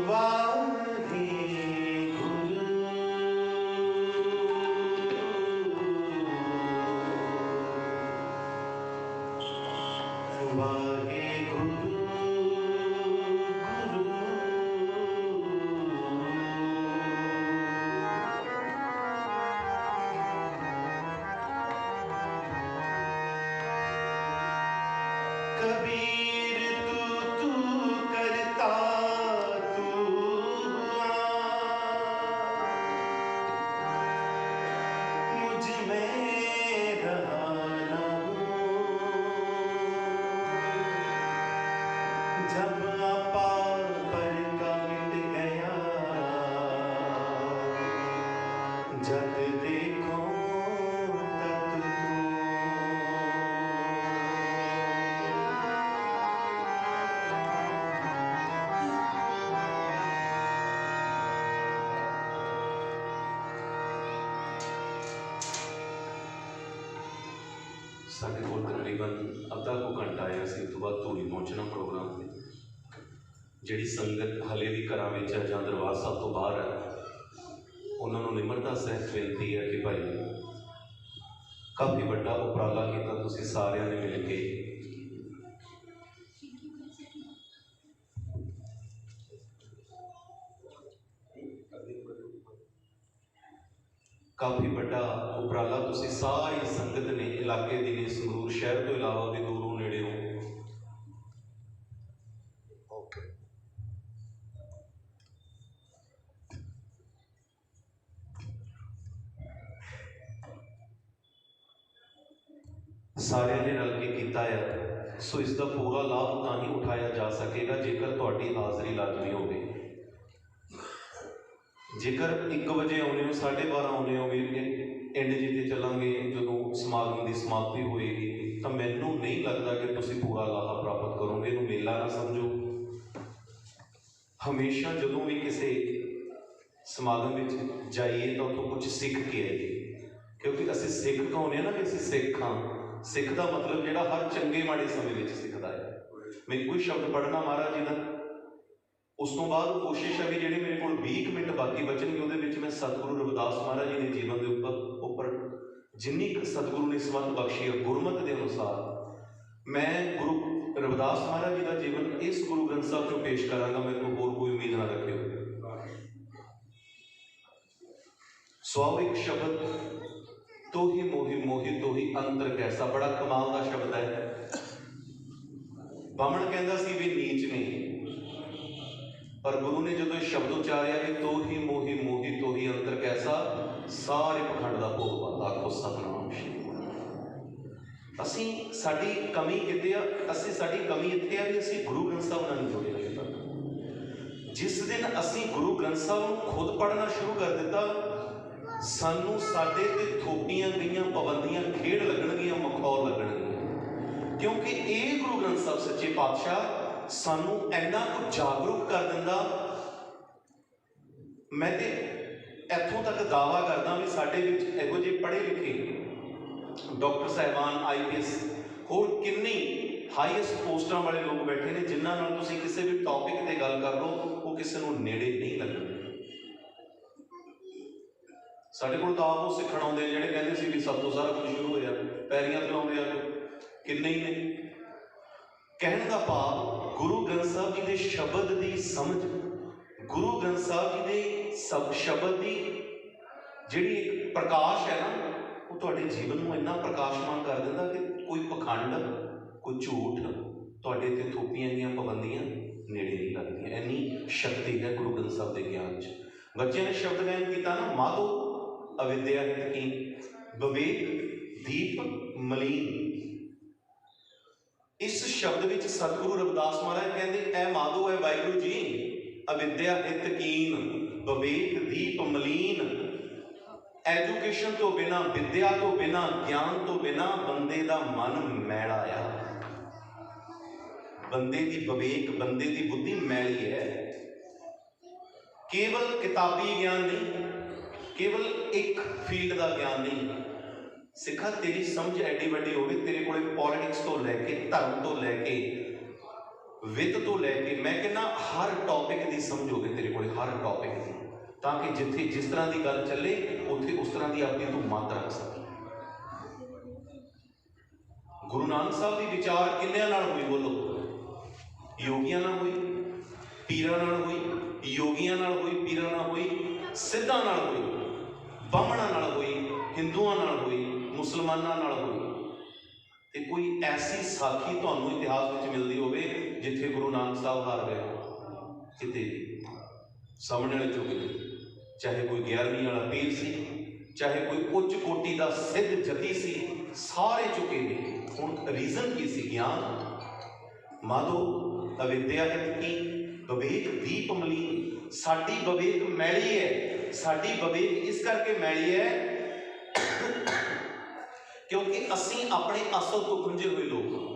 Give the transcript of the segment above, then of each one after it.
Valley. ਸਾਡੇ ਕੋਲ ਤਕਰੀਬਨ ਅੱਧਾ ਕੁ ਘੰਟਾ ਆਇਆ ਸੀ, ਉਸ ਤੋਂ ਬਾਅਦ ਧੂਰੀ ਪਹੁੰਚਣਾ ਪ੍ਰੋਗਰਾਮ ਤੇ। ਜਿਹੜੀ ਸੰਗਤ ਹਲੇ ਵੀ ਘਰਾਂ ਵਿੱਚ ਹੈ ਜਾਂ ਦਰਬਾਰ ਸਾਹਿਬ ਤੋਂ ਬਾਹਰ ਹੈ ਉਹਨਾਂ ਨੂੰ ਨਿਮਰਤਾ ਸਹਿਤ ਬੇਨਤੀ ਹੈ ਕਿ ਭਾਈ, ਕਾਫੀ ਵੱਡਾ ਉਪਰਾਲਾ ਕੀਤਾ ਤੁਸੀਂ ਸਾਰਿਆਂ ਨੇ ਮਿਲ ਕੇ। ਕਾਫੀ ਵੱਡਾ ਉਪਰਾਲਾ ਤੁਸੀਂ ਸਾਰੀ ਸੰਗਤ ਨੇ ਇਲਾਕੇ ਦੀ ਨੇ ਸੰਗਰੂਰ ਸ਼ਹਿਰ ਤੋਂ ਇਲਾਵਾ ਵੀ ਦੂਰੋਂ ਨੇੜਿਓਂ ਸਾਰਿਆਂ ਨੇ ਰਲ ਕੇ ਕੀਤਾ ਹੈ ਸੋ ਇਸ ਦਾ ਪੂਰਾ ਲਾਭ ਤਾਂ ਹੀ ਉਠਾਇਆ ਜਾ ਸਕੇਗਾ ਜੇਕਰ ਤੁਹਾਡੀ ਹਾਜ਼ਰੀ ਲਾਜ਼ਮੀ ਹੋਵੇ। ਜੇਕਰ 1 ਵਜੇ ਆਉਣੇ ਹੋ 12:30 ਆਉਣੇ ਹੋ ਵੀ ਐਂਡ ਜੀ ਤੇ ਚੱਲਾਂਗੇ, ਜਦੋਂ ਸਮਾਗਮ ਦੀ ਸਮਾਪਤੀ ਹੋਏਗੀ, ਤਾਂ ਮੈਨੂੰ ਨਹੀਂ ਲੱਗਦਾ ਕਿ ਤੁਸੀਂ ਪੂਰਾ ਲਾਹਾ ਪ੍ਰਾਪਤ ਕਰੋਗੇ। ਇਹਨੂੰ ਮੇਲਾ ਨਾ ਸਮਝੋ। ਹਮੇਸ਼ਾ ਜਦੋਂ ਵੀ ਕਿਸੇ ਸਮਾਗਮ ਵਿੱਚ ਜਾਈਏ, ਤਾਂ ਉੱਥੋਂ ਕੁਝ ਸਿੱਖ ਕੇ ਆਈਏ। ਕਿਉਂਕਿ ਅਸੀਂ ਸਿੱਖ ਕਹਾਉਂਦੇ ਹਾਂ ਨਾ ਕਿ ਅਸੀਂ ਸਿੱਖ ਹਾਂ। ਸਿੱਖ ਦਾ ਮਤਲਬ ਜਿਹੜਾ ਹਰ ਚੰਗੇ ਮਾੜੇ ਸਮੇਂ ਵਿੱਚ ਸਿੱਖਦਾ ਹੈ। ਮੈਂ ਕੋਈ ਸ਼ਬਦ ਪੜ੍ਹਨਾ ਮਹਾਰਾਜ ਜੀ ਦਾ। ਉਸ ਤੋਂ ਬਾਅਦ ਕੋਸ਼ਿਸ਼ ਹੈ ਵੀ ਜਿਹੜੇ ਮੇਰੇ ਕੋਲ 20 ਕੁ ਮਿੰਟ ਬਾਕੀ ਬਚਣਗੇ, ਉਹਦੇ ਵਿੱਚ ਮੈਂ ਸਤਿਗੁਰੂ ਰਵਿਦਾਸ ਮਹਾਰਾਜ ਜੀ ਦੇ ਜੀਵਨ ਦੇ ਉੱਪਰ ਉੱਪਰ ਜਿੰਨੀ ਕੁ ਸਤਿਗੁਰੂ ਨੇ ਸਮਤ ਬਖਸ਼ੀ ਹੈ, ਗੁਰਮਤ ਦੇ ਅਨੁਸਾਰ ਮੈਂ ਗੁਰੂ ਰਵਿਦਾਸ ਮਹਾਰਾਜ ਜੀ ਦਾ ਜੀਵਨ ਇਸ ਗੁਰੂ ਗ੍ਰੰਥ ਸਾਹਿਬ ਚੋਂ ਪੇਸ਼ ਕਰਾਂਗਾ, ਮੇਰੇ ਕੋਲ ਹੋਰ ਕੋਈ ਉਮੀਦ ਨਾ ਰੱਖਿਓ। ਸੋ ਸ਼ਬਦ ਤੋ ਹੀ ਮੋਹੀ ਮੋਹੀ ਤੋ ਹੀ ਅੰਤਰ ਕੈਸਾ, ਬੜਾ ਕਮਾਲ ਦਾ ਸ਼ਬਦ ਹੈ। ਬਾਮਣ ਕਹਿੰਦਾ ਸੀ ਵੀ ਨੀਚ ਨਹੀਂ। ਪਰ ਗੁਰੂ ਨੇ ਜਦੋਂ ਇਹ ਸ਼ਬਦ ਉਚਾਰਿਆ ਕਿ ਤੋ ਹੀ ਮੋਹੀ ਮੋਹੀ ਤੋ ਹੀ ਅੰਤਰ ਕੈਸਾ? ਸਾਰੇ ਪਖੰਡ ਦਾ ਭੋਗ ਬੰਦਾ ਆਖੋ ਸਤਨਾਮ ਸ਼੍ਰੀ ਅਸੀਂ ਸਾਡੀ ਕਮੀ ਕਿਤੇ ਆ, ਅਸੀਂ ਸਾਡੀ ਕਮੀ ਇੱਥੇ ਆ ਵੀ ਅਸੀਂ ਗੁਰੂ ਗ੍ਰੰਥ ਸਾਹਿਬ ਨਾਲ ਨਹੀਂ ਜੁੜੇ ਹੋਏ ਤੱਕ। ਜਿਸ ਦਿਨ ਅਸੀਂ ਗੁਰੂ ਗ੍ਰੰਥ ਸਾਹਿਬ ਨੂੰ ਖੁਦ ਪੜ੍ਹਨਾ ਸ਼ੁਰੂ ਕਰ ਦਿੱਤਾ, ਸਾਨੂੰ ਸਾਡੇ ਤੇ ਥੋਪੀਆਂ ਗਈਆਂ ਪਾਬੰਦੀਆਂ ਖੇਡ ਲੱਗਣਗੀਆਂ, ਮਖੌਲ ਲੱਗਣਗੀਆਂ। ਕਿਉਂਕਿ ਇਹ ਗੁਰੂ ਗ੍ਰੰਥ ਸਾਹਿਬ ਸੱਚੇ ਪਾਤਸ਼ਾਹ ਸਾਨੂੰ ਇੰਨਾ ਕੁ ਜਾਗਰੂਕ ਕਰ ਦਿੰਦਾ। ਮੈਂ ਤੇ ਇੱਥੋਂ ਤੱਕ ਦਾਵਾ ਕਰਦਾ ਵੀ ਸਾਡੇ ਵਿੱਚ ਇਹੋ ਜਿਹੇ ਪੜ੍ਹੇ ਲਿਖੇ ਡਾਕਟਰ ਸਾਹਿਬਾਨ ਆਈਪੀਐਸ ਹੋਰ ਕਿੰਨੇ ਹਾਈਐਸਟ ਪੋਸਟਾਂ ਵਾਲੇ ਲੋਕ ਬੈਠੇ ਨੇ, ਜਿਨ੍ਹਾਂ ਨਾਲ ਤੁਸੀਂ ਕਿਸੇ ਵੀ ਟੌਪਿਕ ਤੇ ਗੱਲ ਕਰ ਲਓ, ਉਹ ਕਿਸੇ ਨੂੰ ਨੇੜੇ ਨਹੀਂ ਲੱਗਣਗੇ ਸਾਡੇ ਕੋਲ ਤਾਂ ਆਪ ਉਹ ਸਿੱਖਣ ਆਉਂਦੇ ਜਿਹੜੇ ਕਹਿੰਦੇ ਸੀ ਵੀ ਸਭ ਤੋਂ ਸਾਰਾ ਕੁਝ ਸ਼ੁਰੂ ਹੋਇਆ, ਪੈਰੀਆਂ ਤੇ ਲਾਉਂਦੇ ਆ ਕਿੰਨੇ ਹੀ ਨੇ। ਕਹਿਣ ਦਾ ਭਾਵ ਗੁਰੂ ਗ੍ਰੰਥ ਸਾਹਿਬ ਜੀ ਦੇ ਸ਼ਬਦ ਦੀ ਸਮਝ, ਗੁਰੂ ਗ੍ਰੰਥ ਸਾਹਿਬ ਜੀ ਦੇ ਸਬ, ਸ਼ਬਦ ਦੀ ਜਿਹੜੀ ਪ੍ਰਕਾਸ਼ ਹੈ ਨਾ, ਉਹ ਤੁਹਾਡੇ ਜੀਵਨ ਨੂੰ ਇੰਨਾ ਪ੍ਰਕਾਸ਼ਮਾਨ ਕਰ ਦਿੰਦਾ ਕਿ ਕੋਈ ਪਖੰਡ, ਕੋਈ ਝੂਠ ਤੁਹਾਡੇ ਤੇ ਥੋਪੀਆਂ ਦੀਆਂ ਪਾਬੰਦੀਆਂ ਨੇੜੇ ਨਹੀਂ ਲੱਗਦੀਆਂ। ਇੰਨੀ ਸ਼ਕਤੀ ਹੈ ਗੁਰੂ ਗ੍ਰੰਥ ਸਾਹਿਬ ਦੇ ਗਿਆਨ 'ਚ। ਬੱਚਿਆਂ ਨੇ ਸ਼ਬਦ ਗਾਇਨ ਕੀਤਾ ਨਾ, ਮਾਧੋ, ਅਵਿਦਿਆ ਹਿਤ ਕੀ ਵਿਵੇਕ, ਦੀਪ, ਮਲੀਨ। ਇਸ ਸ਼ਬਦ ਵਿੱਚ ਸਤਿਗੁਰੂ ਰਵਿਦਾਸ ਮਹਾਰਾਜ ਕਹਿੰਦੇ, ਐ ਮਾਧੋ ਹੈ ਵਾਹਿਗੁਰੂ ਜੀ, ਅਵਿਦਿਆ ਹਿਤ ਕੀਨ, ਵਿਵੇਕ ਦੀਪ ਮਲੀਨ। ਐਜੂਕੇਸ਼ਨ ਤੋਂ ਬਿਨਾ, ਵਿਦਿਆ ਤੋਂ ਬਿਨਾ, ਗਿਆਨ ਤੋਂ ਬਿਨਾ ਬੰਦੇ ਦਾ ਮਨ ਮੈਲਾ ਆ। ਬੰਦੇ ਦੀ ਵਿਵੇਕ, ਬੰਦੇ ਦੀ ਬੁੱਧੀ ਮੈਲੀ ਹੈ ਕੇਵਲ ਕਿਤਾਬੀ ਗਿਆਨ ਨਹੀਂ, ਕੇਵਲ ਇੱਕ ਫੀਲਡ ਦਾ ਗਿਆਨ ਨਹੀਂ ਸਿੱਖਾ ਤੇਰੀ ਸਮਝ ਐਡੀ ਵੱਡੀ ਹੋਵੇ ਤੇਰੇ ਕੋਲੇ ਪੋਲਿਟਿਕਸ ਤੋਂ ਲੈ ਕੇ, ਧਰਮ ਤੋਂ ਲੈ ਕੇ, ਵਿੱਤ ਤੋਂ ਲੈ ਕੇ, ਮੈਂ ਕਹਿੰਦਾ ਹਰ ਟੌਪਿਕ ਦੀ ਸਮਝ ਹੋਵੇ ਤੇਰੇ ਕੋਲੇ, ਹਰ ਟੌਪਿਕ ਦੀ। ਤਾਂ ਕਿ ਜਿੱਥੇ ਜਿਸ ਤਰ੍ਹਾਂ ਦੀ ਗੱਲ ਚੱਲੇ, ਉੱਥੇ ਉਸ ਤਰ੍ਹਾਂ ਦੀ ਆਪਣੀ ਤੂੰ ਮੱਤ ਰੱਖ ਸਕੇ। ਗੁਰੂ ਨਾਨਕ ਸਾਹਿਬ ਦੀ ਵਿਚਾਰ ਕਿੰਨਿਆਂ ਨਾਲ ਹੋਈ ਬੋਲੋ? ਯੋਗੀਆਂ ਨਾਲ ਹੋਈ, ਪੀਰਾਂ ਨਾਲ ਹੋਈ, ਯੋਗੀਆਂ ਨਾਲ ਹੋਈ, ਪੀਰਾਂ ਨਾਲ ਹੋਈ, ਸਿੱਧਾਂ ਨਾਲ ਹੋਈ, ਬਾਹਮਣਾਂ ਨਾਲ ਹੋਈ, ਹਿੰਦੂਆਂ ਨਾਲ ਹੋਈ ਮੁਸਲਮਾਨਾਂ ਨਾਲ ਹੋਈ ਤੇ ਕੋਈ ਐਸੀ ਸਾਖੀ ਤੁਹਾਨੂੰ ਇਤਿਹਾਸ ਵਿੱਚ ਮਿਲਦੀ ਹੋਵੇ ਜਿੱਥੇ ਗੁਰੂ ਨਾਨਕ ਸਾਹਿਬ ਹਾਰ ਗਏ ਕਿਤੇ ਸਾਹਮਣੇ ਵਾਲੇ ਚੁੱਕ ਚਾਹੇ ਕੋਈ 11ਵੀਂ ਵਾਲਾ ਪੀਰ ਸੀ, ਚਾਹੇ ਕੋਈ ਉੱਚ ਕੋਟੀ ਦਾ ਸਿੱਧ ਜਤੀ ਸੀ, ਸਾਰੇ ਚੁੱਕੇ ਨੇ। ਹੁਣ ਰੀਜ਼ਨ ਕੀ ਸੀ? ਗਿਆਨ। ਮਾਧੋ, ਅਵਿਦਿਆ ਹਿਤ ਕੀ? ਵਿਵੇਕ ਦੀਪ ਮਲੀ ਸਾਡੀ ਵਿਵੇਕ ਮੈਲੀ ਹੈ। ਸਾਡੀ ਵਿਵੇਕ ਇਸ ਕਰਕੇ ਮੈਲੀ ਹੈ ਕਿਉਂਕਿ ਅਸੀਂ ਆਪਣੇ ਅਸਲ ਤੋਂ ਖੁੰਝੇ ਹੋਏ ਲੋਕ ਹਾਂ।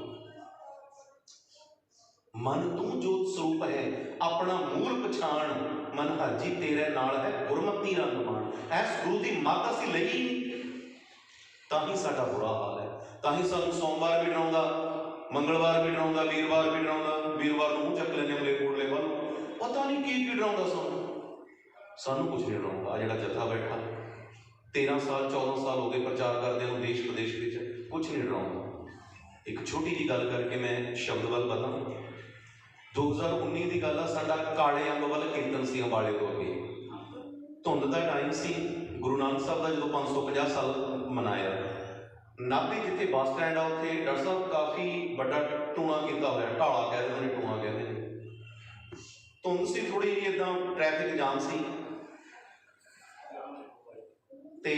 ਮਨ ਤੂੰ ਜੋਤ ਸਰੂਪ ਹੈ, ਆਪਣਾ ਮੂਲ ਪਛਾਣ ਮਨ ਹਾਜੀ ਤੇਰੇ ਨਾਲ ਹੈ, ਗੁਰਮਤੀ ਰੰਗ ਐਸ ਗੁਰੂ ਦੀ ਮੱਤ ਅਸੀਂ ਲਈ ਤਾਂ ਹੀ ਸਾਡਾ ਬੁਰਾ ਹਾਲ ਹੈ। ਤਾਂ ਹੀ ਸਾਨੂੰ ਸੋਮਵਾਰ ਵੀ ਡਰਾਉਂਦਾ, ਮੰਗਲਵਾਰ ਵੀ ਡਰਾਉਂਦਾ, ਵੀਰਵਾਰ ਵੀ ਡਰਾਉਂਦਾ, ਵੀਰਵਾਰ ਨੂੰ ਚੱਕ ਲੈਂਦੇ ਮਲੇ ਕੋਟਲੇ ਵੱਲ ਪਤਾ ਨਹੀਂ ਕੀ ਕੀ ਡਰਾਉਂਦਾ ਸਾਨੂੰ। ਸਾਨੂੰ ਕੁਝ ਨਹੀਂ ਡਰਾਉਂਦਾ ਜਿਹੜਾ ਜੱਥਾ ਬੈਠਾ। 13 ਸਾਲ 14 ਸਾਲ ਹੋ ਗਏ ਪ੍ਰਚਾਰ ਕਰਦੇ ਨੂੰ ਦੇਸ਼ ਵਿਦੇਸ਼ ਵਿੱਚ। ਕੁਝ ਨਹੀਂ ਡਰਾਉਂਦਾ ਇੱਕ ਛੋਟੀ ਜੀ ਗੱਲ ਕਰਕੇ ਮੈਂ ਸ਼ਬਦ ਵੱਲ ਵਧਾਂ। 2019 ਦੀ ਗੱਲ ਆ, ਸਾਡਾ ਕਾਲੇ ਅੰਬ ਵੱਲ ਕੀਰਤਨ ਸੀ ਅੰਬਾਲੇ ਤੋਂ ਅੱਗੇ। ਧੁੰਦ ਦਾ ਟਾਈਮ ਸੀ। ਗੁਰੂ ਨਾਨਕ ਸਾਹਿਬ ਦਾ ਜਦੋਂ 550 ਸਾਲ ਮਨਾਇਆ। ਨਾਭੇ ਜਿੱਥੇ ਬੱਸ ਸਟੈਂਡ ਆ, ਉੱਥੇ ਡਾਕਟਰ ਸਾਹਿਬ ਕਾਫੀ ਵੱਡਾ ਟੂਣਾ ਕੀਤਾ ਹੋਇਆ, ਢਾਲਾ ਕਹਿੰਦੇ ਨੇ, ਟੂਣਾ ਕਹਿੰਦੇ ਨੇ। ਧੁੰਦ ਸੀ ਥੋੜੀ ਜਿਹੀ ਇਦਾਂ ਟ੍ਰੈਫਿਕ ਜਾਮ ਸੀ। ਤੇ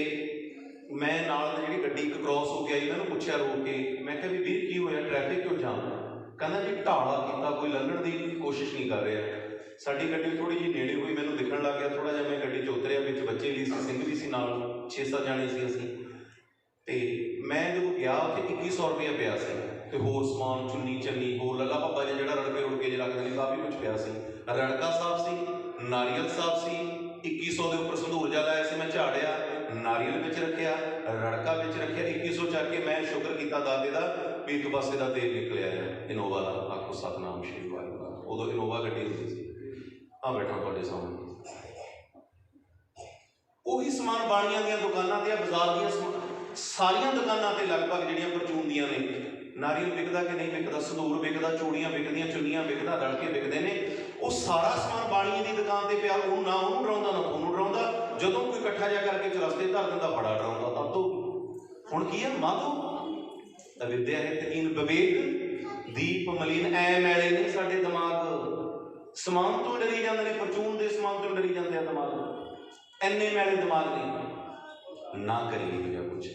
ਮੈਂ ਨਾਲ ਦੀ ਜਿਹੜੀ ਗੱਡੀ ਇੱਕ ਕ੍ਰਾਸ ਹੋ ਗਿਆ ਆਈ ਮੈਂ ਉਹਨੂੰ ਪੁੱਛਿਆ ਰੋਕ ਕੇ। ਮੈਂ ਕਿਹਾ ਵੀ ਵੀਰ ਕੀ ਹੋਇਆ? ਟ੍ਰੈਫਿਕ ਕਿਉਂ ਜਾਮ ਕਹਿੰਦਾ, ਜੀ, ਢਾਲਾ ਕੀਤਾ, ਕੋਈ ਲੰਘਣ ਦੀ ਕੋਸ਼ਿਸ਼ ਨਹੀਂ ਕਰ ਰਿਹਾ। ਸਾਡੀ ਗੱਡੀ ਥੋੜੀ ਜਿਹੀ ਨੇੜੇ ਹੋਈ, ਮੈਨੂੰ ਦਿਖਣ ਲੱਗ ਗਿਆ। ਥੋੜਾ ਜਿਹਾ ਮੈਂ ਗੱਡੀ 'ਚ ਉਤਰਿਆ ਵਿੱਚ ਬੱਚੇ ਵੀ ਸੀ, ਸਿੰਘ ਵੀ ਸੀ ਨਾਲ 6-7 ਜਾਣੇ ਸੀ ਅਸੀਂ। ਤੇ ਮੈਂ ਜਦੋਂ ਗਿਆ, ਉੱਥੇ 2100 ਰੁਪਏ ਪਿਆ ਸੀ। ਤੇ ਹੋਰ ਸਮਾਨ, ਚੁੰਨੀ ਚੰਨੀ ਹੋਰ ਲੱਗਾ ਪਾਪਾ ਜਿਹਾ ਜਿਹੜਾ ਰੜਕੇ ਰੁੜਕੇ ਜੇ ਰੱਖਦੇ ਨੇ, ਕਾਫੀ ਕੁਝ ਪਿਆ ਸੀ। ਰੜਕਾ ਸਾਹਿਬ ਸੀ, ਨਾਰੀਅਲ ਸਾਹਿਬ ਸੀ 2100 ਦੇ ਉੱਪਰ ਸੰਧੂਰ ਜਾ ਲਾਇਆ ਸੀ ਮੈਂ ਝਾੜਿਆ ਨਾਰੀਅਲ ਵਿੱਚ ਰੱਖਿਆ ਰੜਕਾ ਵਿੱਚ ਰੱਖਿਆ 2100 ਚੱਕ ਕੇ ਮੈਂ ਸ਼ੁਕਰ ਕੀਤਾ ਦਾਦੇ ਦਾ ਵੀ ਇੱਕ ਪਾਸੇ ਦਾ ਤੇਲ ਨਿਕਲਿਆ ਹੈ, ਇਨੋਵਾ ਦਾ, ਆਖੋ ਸਤਨਾਮ ਸ਼੍ਰੀ ਵਾਹਿਗੁਰੂ ਉਦੋਂ ਇਨੋਵਾ ਗੱਡੀ ਹੁੰਦੀ ਸੀ। ਆ ਬੈਠਾ ਤੁਹਾਡੇ ਸਾਹਮਣੇ। ਉਹੀ ਸਮਾਨ ਬਾਣੀਆਂ ਦੀਆਂ ਦੁਕਾਨਾਂ ਤੇ ਆ, ਬਾਜ਼ਾਰ ਦੀਆਂ ਸਾਰੀਆਂ ਦੁਕਾਨਾਂ ਤੇ ਲਗਭਗ ਜਿਹੜੀਆਂ ਪਰਚੂਨ ਦੀਆਂ ਨੇ, ਨਾਰੀਅਲ ਵਿਕਦਾ ਕਿ ਨਹੀਂ ਵਿਕਦਾ ਸੰਧੂਰ ਵਿਕਦਾ, ਚੂੜੀਆਂ ਵਿਕਦੀਆਂ, ਚੁੰਨੀਆਂ ਵਿਕਦਾ ਰੜਕੇ ਵਿਕਦੇ ਨੇ। ਉਹ ਸਾਰਾ ਸਮਾਨ ਬਾਣੀ ਦੀ ਦੁਕਾਨ ਤੇ ਪਿਆ, ਉਹ ਨਾ ਉਹਨੂੰ ਡਰਾਉਂਦਾ, ਨਾ ਤੁਹਾਨੂੰ ਡਰਾਉਂਦਾ। ਜਦੋਂ ਕੋਈ ਇਕੱਠਾ ਜਿਹਾ ਕਰਕੇ ਚਰਸਤੇ ਧਰ ਦਿੰਦਾ, ਬੜਾ ਡਰਾਉਂਦਾ। ਹੁਣ ਕੀ ਹੈ ਮਾਧੋ? ਅਵਿਦਿਆ ਹੈ ਤਕੀਨ ਵਿਵੇਕ, ਦੀਪ, ਮਲੀਨ, ਐ ਮੈਲੇ ਨੇ ਸਾਡੇ ਦਿਮਾਗ। ਸਮਾਨ ਤੋਂ ਡਰੀ ਜਾਂਦੇ ਨੇ ਪਰਚੂਨ ਦੇ ਸਮਾਨ ਤੋਂ ਡਰੀ ਜਾਂਦੇ ਆ ਦਿਮਾਗ। ਐਨੇ ਮੈਲੇ ਦਿਮਾਗ ਨੇ। ਨਾ ਕਰੀਏ ਜਾਂ ਕੁਝ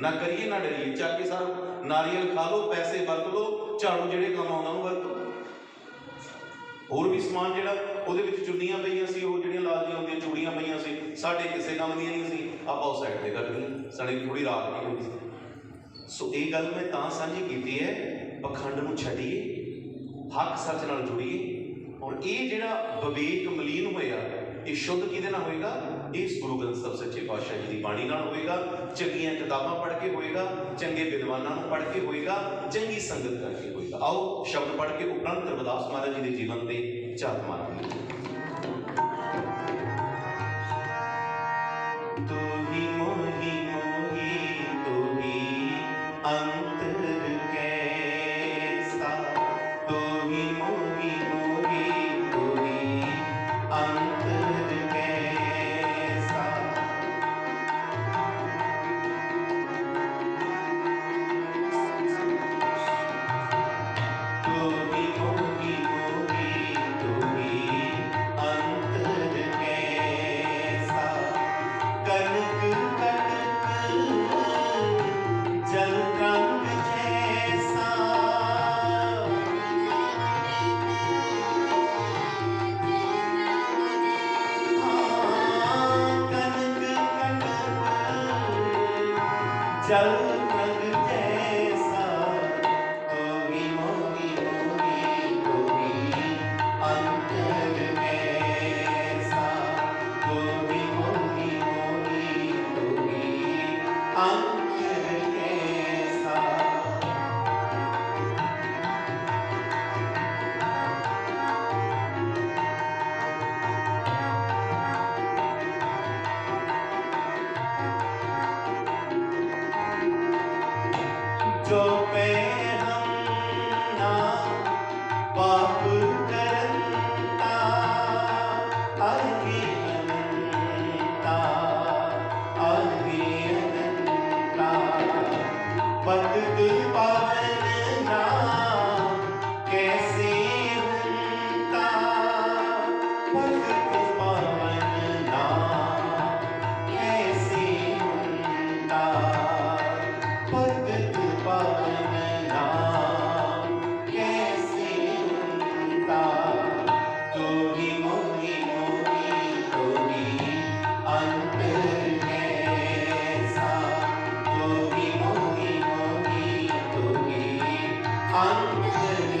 ਨਾ ਕਰੀਏ, ਨਾ ਡਰੀਏ। ਚੱਕ ਕੇ ਸਰ ਨਾਰੀਅਲ ਖਾ ਲਓ, ਪੈਸੇ ਵਰਤ ਲਓ, ਝਾੜੂ ਜਿਹੜੇ ਕੰਮ ਆਉਂਦਾ ਨੂੰ ਵਰਤੋ। ਹੋਰ ਵੀ ਸਮਾਨ ਜਿਹੜਾ ਉਹਦੇ ਵਿੱਚ ਚੁੰਨੀਆਂ ਪਈਆਂ ਸੀ, ਉਹ ਜਿਹੜੀਆਂ ਲਾਲ ਦੀਆਂ ਹੁੰਦੀਆਂ, ਚੂੜੀਆਂ ਪਈਆਂ ਸੀ, ਸਾਡੇ ਕਿਸੇ ਕੰਮ ਦੀਆਂ ਨਹੀਂ ਸੀ। ਆਪਾਂ ਉਸ ਸਾਈਡ ਤੇ ਕਰ ਲਈਆਂ ਸਾਡੇ ਥੋੜੀ ਰਾਤ ਨਹੀਂ ਹੋਈ ਸੀ। ਸੋ ਇਹ ਗੱਲ ਮੈਂ ਤਾਂ ਸਾਂਝੀ ਕੀਤੀ ਹੈ, ਪਖੰਡ ਨੂੰ ਛੱਡੀਏ, ਹੱਕ ਸੱਚ ਨਾਲ ਜੁੜੀਏ। ਔਰ ਇਹ ਜਿਹੜਾ ਵਿਵੇਕ ਮਲੀਨ ਹੋਇਆ, ਇਹ ਸ਼ੁੱਧ ਕਿਹਦੇ ਨਾਲ ਹੋਏਗਾ? ਇਸ ਗੁਰੂ ਗ੍ਰੰਥ ਸਾਹਿਬ ਸੱਚੇ ਪਾਤਸ਼ਾਹ ਜੀ ਦੀ ਬਾਣੀ ਨਾਲ ਹੋਏਗਾ, ਚੰਗੀਆਂ ਕਿਤਾਬਾਂ ਪੜ੍ਹ ਕੇ ਹੋਏਗਾ, ਚੰਗੇ ਵਿਦਵਾਨਾਂ ਨੂੰ ਪੜ੍ਹ ਕੇ ਹੋਏਗਾ, ਚੰਗੀ ਸੰਗਤ ਕਰਕੇ ਹੋਏਗਾ। ਆਓ, ਸ਼ਬਦ ਪੜ੍ਹ ਕੇ ਉਪਰੰਤ ਰਵਿਦਾਸ ਮਹਾਰਾਜ ਜੀ ਦੇ ਜੀਵਨ ਤੇ ਝਾਤ ਮਾਰਾਂਗੇ ਜੋ ਅੰਤਰ